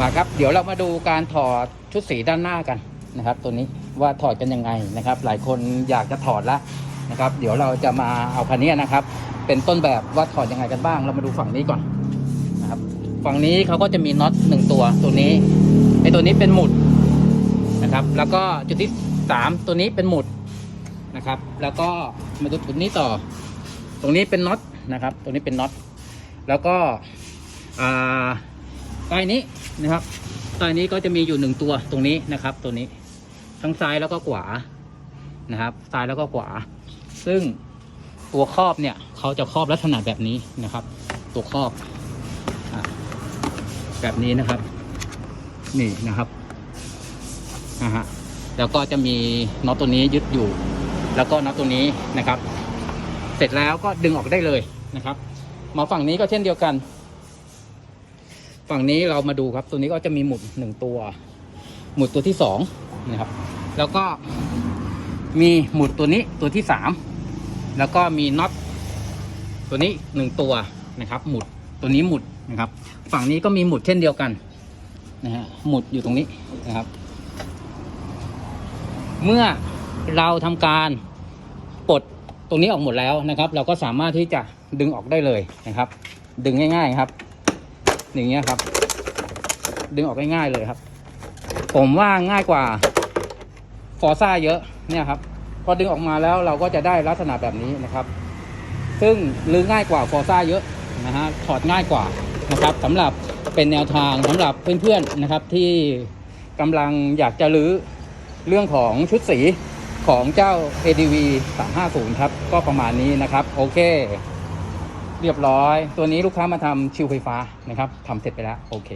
มาครับ เดี๋ยวเรามาดูการถอดชุดสีด้านหน้ากันนะครับ ตัวนี้ว่าถอดกันยังไงนะครับ หลายคนอยากจะถอดละนะครับ เดี๋ยวเราจะมาเอาคันนี้นะครับ เป็นต้นแบบว่าถอดยังไงกันบ้าง เรามาดูฝั่งนี้ก่อนนะครับ ฝั่งนี้เขาก็จะมีน็อตหนึ่งตัวตัวนี้ไอตัวนี้เป็นหมุดนะครับ แล้วก็จุดที่สามตัวนี้เป็นหมุดนะครับ แล้วก็มาดูจุดนี้ต่อ ตรงนี้เป็นน็อตนะครับ ตรงนี้เป็นน็อตแล้วก็อ่า ใต้นี้นะครับใต้นี้ก็จะมีอยู่หนึ่งตัวตรงนี้นะครับ ตัวนี้ทั้งซ้ายแล้วก็ขวานะครับซ้ายแล้วก็ขวา ซึ่งตัวครอบเนี่ยเขาจะครอบลักษณะแบบนี้นะครับ ตัวครอบอแบบนี้นะครับ นี่นะครับนะฮะแล้วก็จะมีน็อตตัวนี้ยึดอยู่ แล้วก็น็อตตัวนี้นะครับ เสร็จแล้วก็ดึงออกได้เลยนะครับ มาฝั่งนี้ก็เช่นเดียวกัน ฝั่งนี้เรามาดูครับ ตัวนี้ก็จะมีหมุดหนึ่งตัว หมุดตัวที่สองนะครับ แล้วก็มีหมุดตัวนี้ตัวที่สามแล้วก็มีน็อตตัวนี้หนึ่งตัวนะครับ หมุดตัวนี้หมุดนะครับ ฝั่งนี้ก็มีหมุดเช่นเดียวกันนะฮะหมุดอยู่ตรงนี้นะครับ เมื่อเราทำการปลดตรงนี้ออกหมดแล้วนะครับ เราก็สามารถที่จะดึงออกได้เลยนะครับ ดึงง่าย ๆ ครับ อย่างเงี้ยครับ ดึงออกง่ายๆเลยครับ ผมว่าง่ายกว่าฟอร์ซ่าเยอะเนี่ยครับ พอดึงออกมาแล้วเราก็จะได้ลักษณะแบบนี้นะครับ ซึ่งลือง่ายกว่าฟอร์ซ่าเยอะนะฮะถอดง่ายกว่านะครับสำหรับเป็นแนวทางสำหรับเพื่อนๆนะครับที่กำลังอยากจะรื้อเรื่องของชุดสีของเจ้า ADV 350 ครับ ก็ประมาณนี้นะครับ โอเค เรียบร้อย ตัวนี้ลูกค้ามาทำชิวไฟฟ้านะครับทำเสร็จไปแล้วโอเค